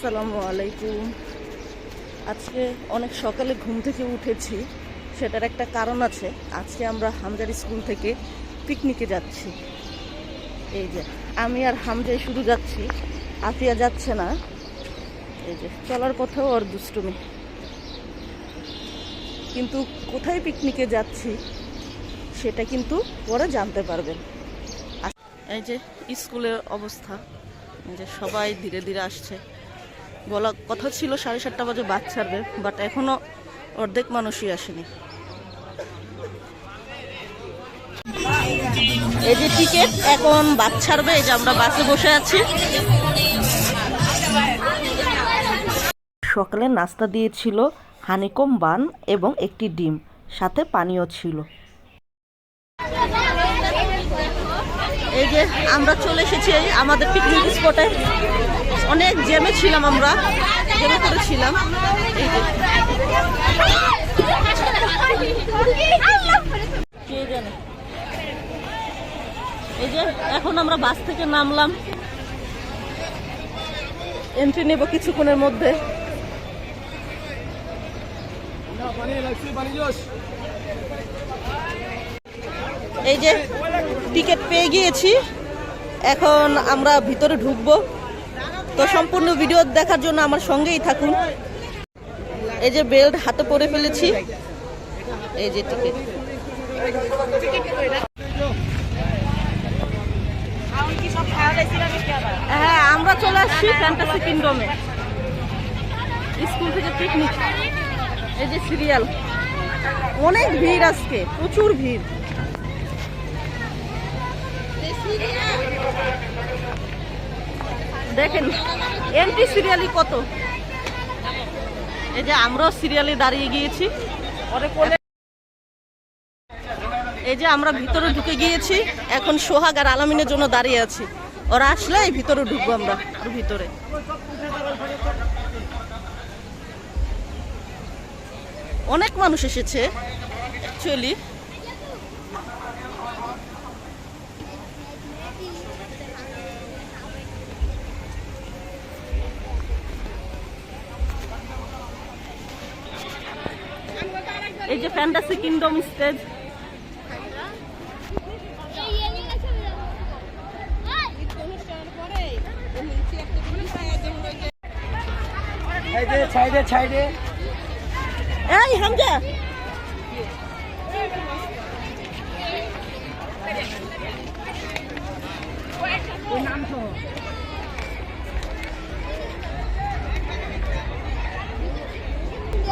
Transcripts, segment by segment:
আসসালামু আলাইকুম। আজকে অনেক সকালে ঘুম থেকে উঠেছি, সেটার একটা কারণ আছে। আজকে আমরা হামজার স্কুল থেকে পিকনিকে যাচ্ছি। এই যে, আমি আর হামজাই শুধু যাচ্ছি, আফিয়া যাচ্ছে না। এই যে, চলার পথেও ওর দুষ্টুমি। কিন্তু কোথায় পিকনিকে যাচ্ছি, সেটা কিন্তু পরে জানতে পারবেন। এই যে, স্কুলের অবস্থা। যে, সবাই ধীরে ধীরে আসছে। বলা কথা ছিল সাড়ে সাতটা বাজে বাস ছাড়বে বাট এখনও অর্ধেক মানুষই আসেনি। এই যে টিকিট এখন বাস ছাড়বে, এই যে আমরা বাসে বসে আছি। সকালে নাস্তা দিয়েছিল হানিকম বান এবং একটি ডিম, সাথে পানীয় ছিল। এই যে আমরা চলে এসেছি আমাদের পিকনিক স্পটে অনেক জ্যামে ছিলাম আমরা। জ্যামে করেছিলাম এই যে, এখন আমরা বাস থেকে নামলাম। এন্ট্রি নেব কিছুক্ষণের মধ্যে। এই যে টিকিট পেয়ে গিয়েছি। এখন আমরা ভিতরে ঢুকবো। তো সম্পূর্ণ ভিডিও দেখার জন্য আমার সঙ্গেই থাকুন। এই যে বেল্ট হাতে পরে ফেলেছি। এই যে টিকিট হ্যাঁ আমরা চলে আসছি ফ্যান্টাসি কিংডমে স্কুল থেকে পিকনিক এই যে সিরিয়াল অনেক ভিড় আজকে, প্রচুর ভিড়। দেখেন এন্ট্রি সিরিয়ালি কত? এই যে আমরাও সিরিয়ালে দাঁড়িয়ে গিয়েছি। এই যে আমরা ভিতরে ঢুকে গিয়েছি, এখন সোহাগ আর আলামিনের জন্য দাঁড়িয়ে আছি। ওরা আসলে ভিতরে ঢুকবো আমরা, ভিতরে। অনেক মানুষ এসেছে অ্যাকচুয়ালি এই যে ফ্যান্টাসি কিংডম স্টেজ এই হামজা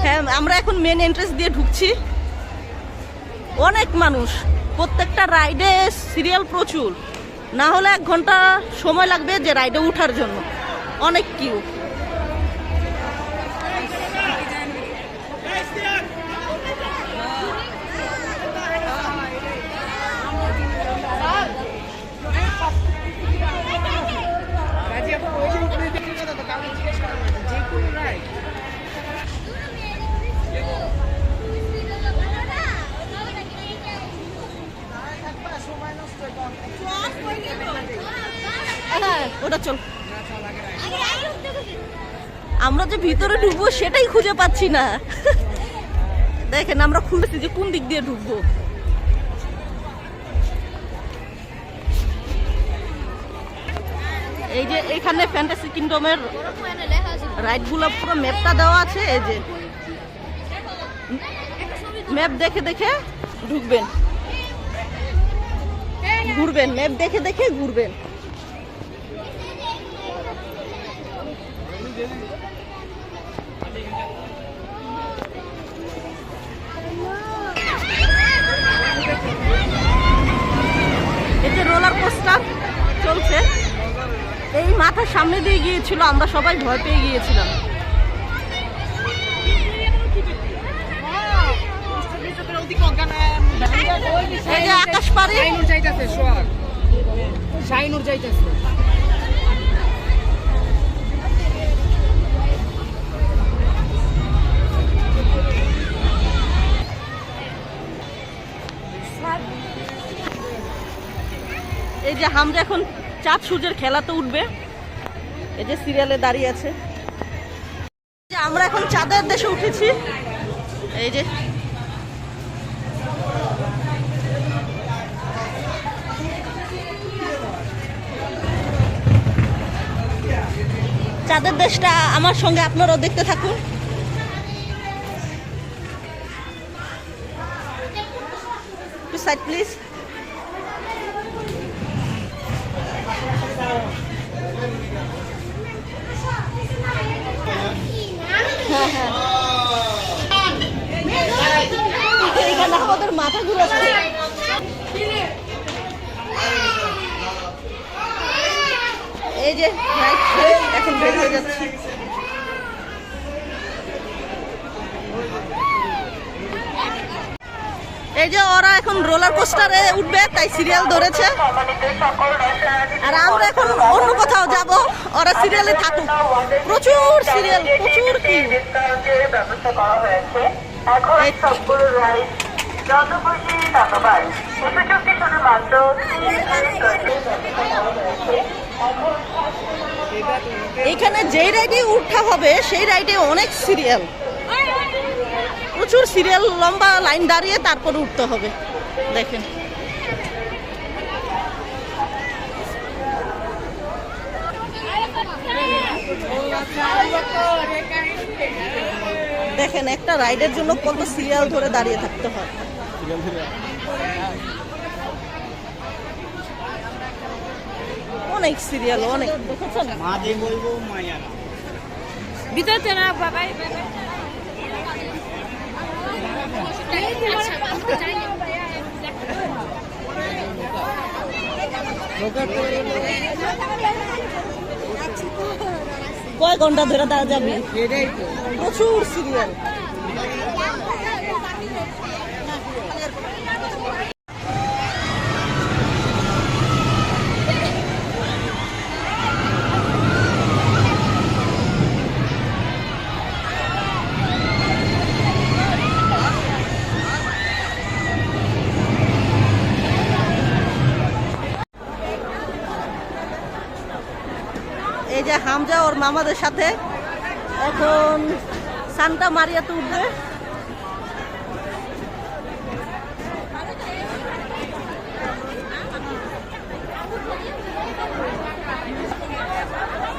হ্যাঁ আমরা এখন মেন এন্ট্রেন্স দিয়ে ঢুকছি। অনেক মানুষ। প্রত্যেকটা রাইডে সিরিয়াল প্রচুর। না হলে এক ঘণ্টা সময় লাগবে যে রাইডে উঠার জন্য। অনেক কিউ ভিতরে ঢুকবো, সেটাই খুঁজে পাচ্ছি না। দেখেন, আমরা খুঁজছি যে কোন দিক দিয়ে ঢুকবো। এই যে এখানে ফ্যান্টাসি কিংডমের রাইডগুলো পুরো ম্যাপটা দেওয়া আছে, এই যে। ম্যাপ দেখে দেখে ঢুকবেন। ঘুরবেন, ম্যাপ দেখে দেখে ঘুরবেন এতে রোলার কোস্টার চলছে এই মাথার সামনে দিয়ে গিয়েছিল, আমরা সবাই ভয় পেয়ে গিয়েছিলাম। এই যে এই যে হামজা এখন চাঁদ সূর্যের খেলাতে উঠবে। এই যে সিরিয়ালে দাঁড়িয়ে আছে। আমরা এখন চাঁদের দেশে উঠেছি। এই যে। চাঁদের দেশটা আমার সঙ্গে আপনারাও দেখতে থাকুন। সাইড প্লিজ এখানে আমাদের মাথা ঘুরাচ্ছে এই যে এখন বের হয়ে যাচ্ছে। এই যে ওরা এখন রোলার কোস্টারে উঠবে তাই সিরিয়াল ধরেছে। আর আমরা এখন অন্য কোথাও যাব ওরা সিরিয়ালে থাকুক। প্রচুর সিরিয়াল প্রচুর কি? হয়েছে এখন যেই রাইডে উঠা হবে, সেই রাইডে অনেক সিরিয়াল প্রচুর সিরিয়াল লম্বা লাইন দাঁড়িয়ে তারপর উঠতে হবে। দেখেন। দেখেন, একটা রাইডের জন্য কত সিরিয়াল ধরে দাঁড়িয়ে থাকতে হয়। অনেক সিরিয়াল অনেক। ভিতরে না বাবাই কয় ঘণ্টা ধরে দাঁড়া যাবে? প্রচুর সিরিয়াল এই যে হামজা ওর মামাদের সাথে। এখন সান্টা মারিয়াতে উঠবে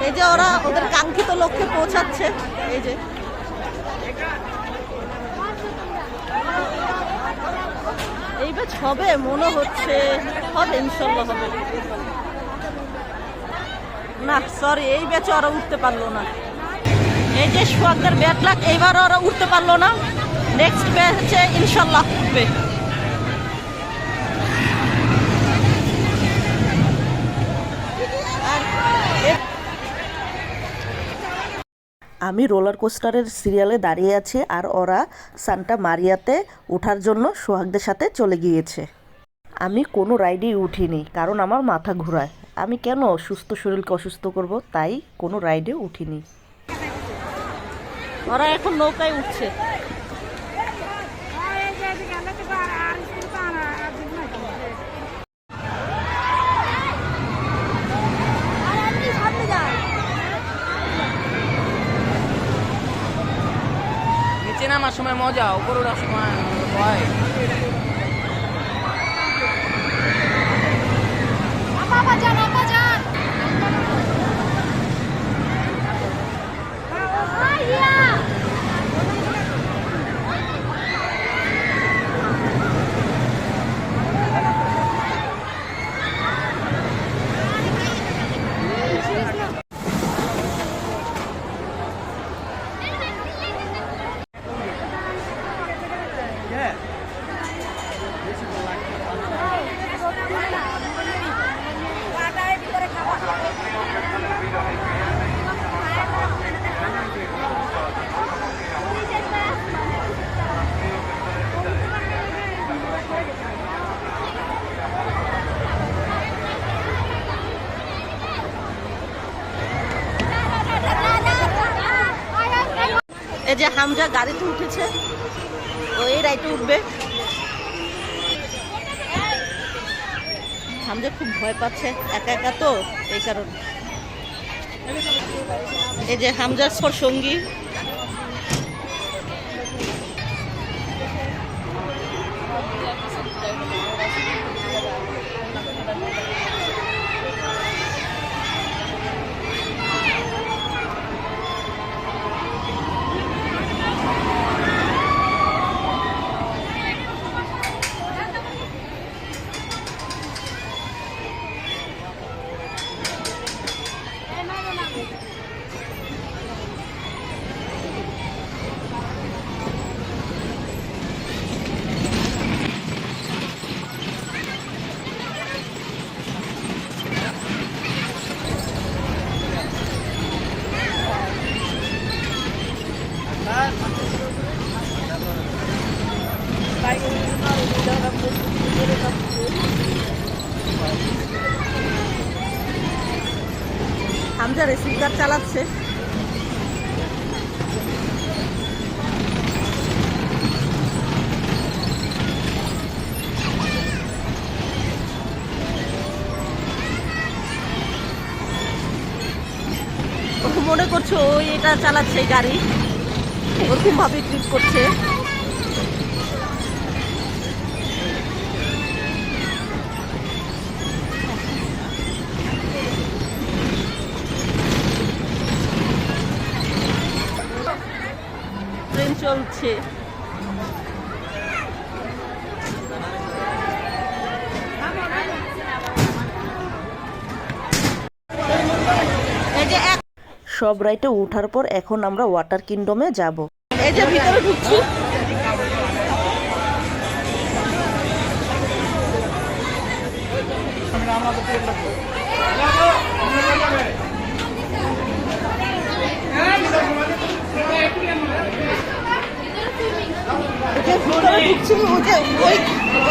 এই যে ওরা ওদের কাঙ্ক্ষিত লক্ষ্যে পৌঁছাচ্ছে। এই যে। এই ব্যাচ হবে মনে হচ্ছে হবে ইনশাল্লাহ হবে। না সরি এই ব্যাচে ওরা উঠতে পারল না। এই যে সোহাগদের ব্যাট লাগ এইবার ওরা উঠতে পারল না। নেক্সট ব্যাচে ইনশাল্লাহ উঠবে। আমি রোলার কোস্টারের সিরিয়ালে দাঁড়িয়ে আছি আর ওরা সান্টা মারিয়াতে ওঠার জন্য সোহাগদের সাথে চলে গিয়েছে। আমি কোনো রাইডেই উঠিনি, কারণ আমার মাথা ঘোরায়। আমি কেন সুস্থ শরীরকে অসুস্থ করব? তাই কোনো রাইডে উঠিনি। ওরা এখন নৌকায় উঠছে। নিচে নামার সময় মজা উপরে ওঠার সময় ভয়। এই যে হামজা গাড়িতে উঠেছে, ও এই রাইটে উঠবে। হামজা খুব ভয় পাচ্ছে, একা একা তো, এই কারণে। এই যে হামজার সঙ্গী সুইমার চালাচ্ছে। ও মনে করছ ওই এটা চালাচ্ছে গাড়ি? ওরকম ভাবে ট্রিট করছে। এক সব রাইটে ওঠার পর এখন আমরা ওয়াটার কিংডমে যাব। এই যে ভিতরে ঢুকছি। এই যে ওই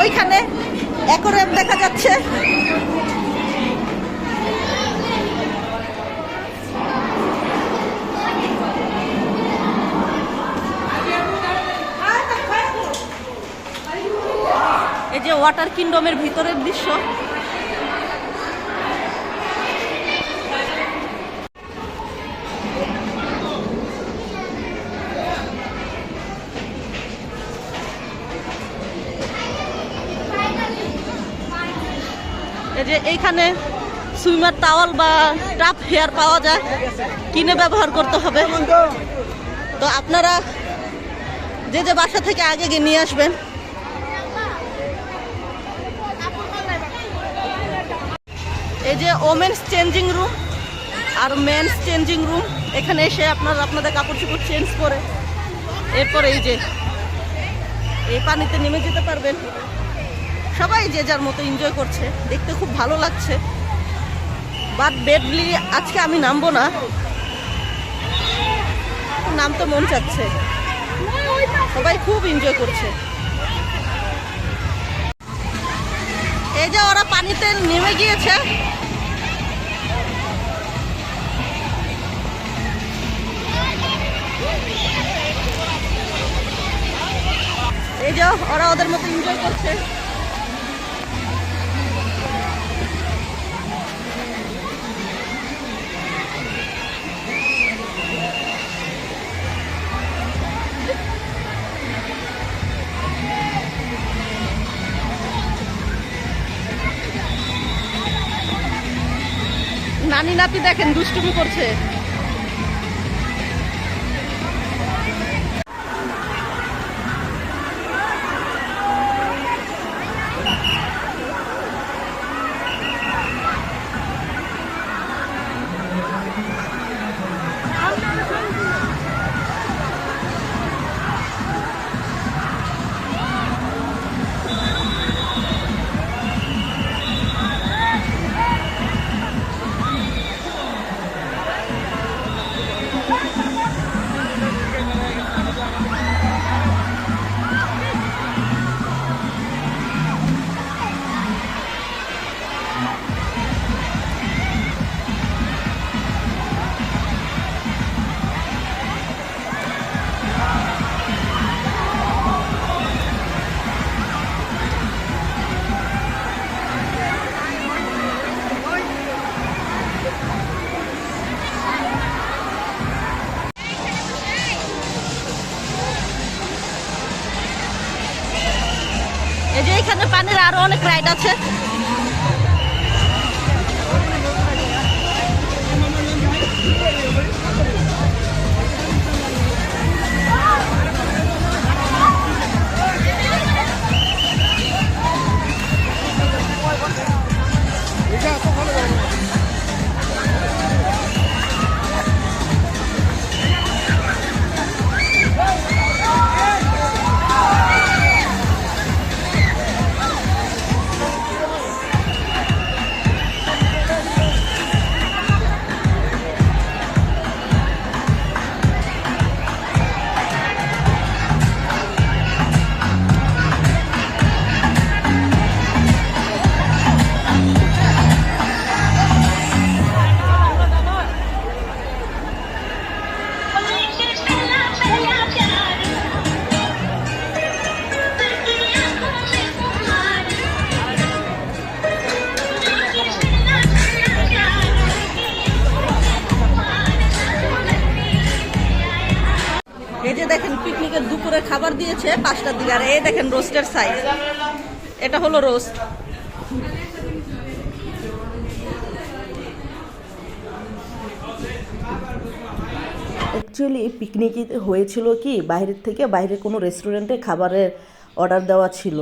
ওইখানে অ্যাকোরিয়াম দেখা যাচ্ছে। এই যে ওয়াটার কিংডমের ভিতরের দৃশ্য। এই যে এইখানে সুইমার টাওয়াল বা টাপ হেয়ার পাওয়া যায়, কিনে ব্যবহার করতে হবে। তো আপনারা যে যে বাসা থেকে আগে গিয়ে নিয়ে আসবেন। এই যে ওমেন্স চেঞ্জিং রুম আর মেন্স চেঞ্জিং রুম এখানে এসে আপনারা আপনাদের কাপড় চোপড় চেঞ্জ করে, এরপর এই যে, এই পানিতে নেমে যেতে পারবেন। সবাই যে যার মতো এনজয় করছে, দেখতে খুব ভালো লাগছে। বাট বেডলি আজকে আমি নামবো না। নামতে মন চাচ্ছে। সবাই খুব এনজয় করছে। এই যে ওরা পানিতে নেমে গিয়েছে। এই যে ওরা ওদের মতো এনজয় করছে। নাতি দেখেন দুষ্টুমি করছে। অনেক রাইড আছে। দিয়েছে পাঁচটার দিকে। আর এই দেখেন রোস্টের সাইজ এটা হলো রোস্ট। অ্যাকচুয়ালি পিকনিকে হয়েছিল কি, বাইরের থেকে বাইরে কোনো রেস্টুরেন্টে খাবারের অর্ডার দেওয়া ছিল।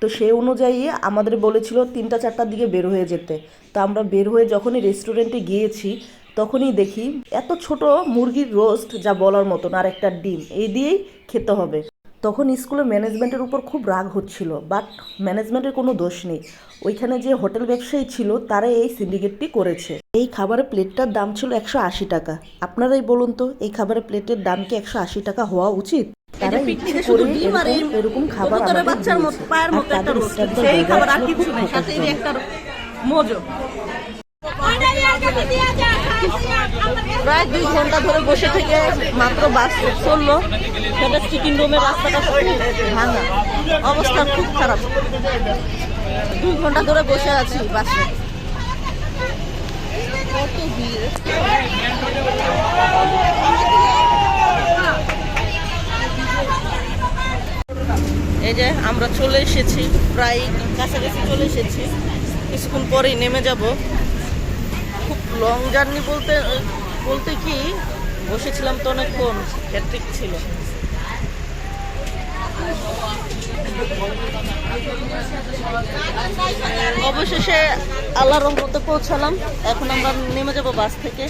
তো সেই অনুযায়ী আমাদের বলেছিল তিনটা চারটার দিকে বের হয়ে যেতে। তো আমরা বের হয়ে যখনই রেস্টুরেন্টে গিয়েছি, তখনই দেখি এত ছোট মুরগির রোস্ট যা বলার মতন আর একটা ডিম, এই দিয়েই খেতে হবে। তখন স্কুলের ম্যানেজমেন্টের উপর খুব রাগ হচ্ছিল বাট ম্যানেজমেন্টের কোনো দোষ নেই। ওইখানে যে হোটেল ব্যবসায়ী ছিল তারা এই সিন্ডিকেটটি করেছে। এই খাবারের প্লেটটার দাম ছিল একশো আশি টাকা। আপনারাই বলুন তো এই খাবারের প্লেটের দাম কি একশো আশি টাকা হওয়া উচিত? তারা ইচ্ছে করে এরকম- খাবার বাচ্চার মতো পায়ের মতো একটা তাদের রোস্ট স্টাফদের সেই খাবার আর কিছু খুব সাথে একটা মোজো। প্রায় দুই ঘণ্টা ধরে বসে থেকে মাত্র বাস চলল। সেটা চিকেন রুমের রাস্তাটা ভাঙা। অবস্থা খুব খারাপ। দুই ঘণ্টা ধরে বসে আছি বাসে। এই যে আমরা চলে এসেছি, প্রায় কাছাকাছি চলে এসেছি। কিছুক্ষণ পরেই নেমে যাব। লং জার্নি বলতে বলতে কি? বসেছিলাম তো অনেকক্ষণ হ্যাট্রিক ছিল। অবশেষে আল্লাহর রহমতে পৌঁছালাম। এখন আমরা নেমে যাব বাস থেকে।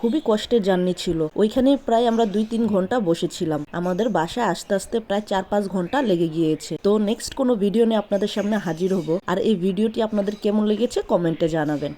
খুবই কষ্টের জার্নি ছিল। ওইখানে প্রায় আমরা দুই তিন ঘণ্টা বসেছিলাম। আমাদের বাসা আস্তে আস্তে প্রায় চার পাঁচ ঘণ্টা লেগে গিয়েছে। তো নেক্সট কোনো ভিডিও নিয়ে আপনাদের সামনে হাজির হব। আর এই ভিডিওটি আপনাদের কেমন লেগেছে কমেন্টে জানাবেন।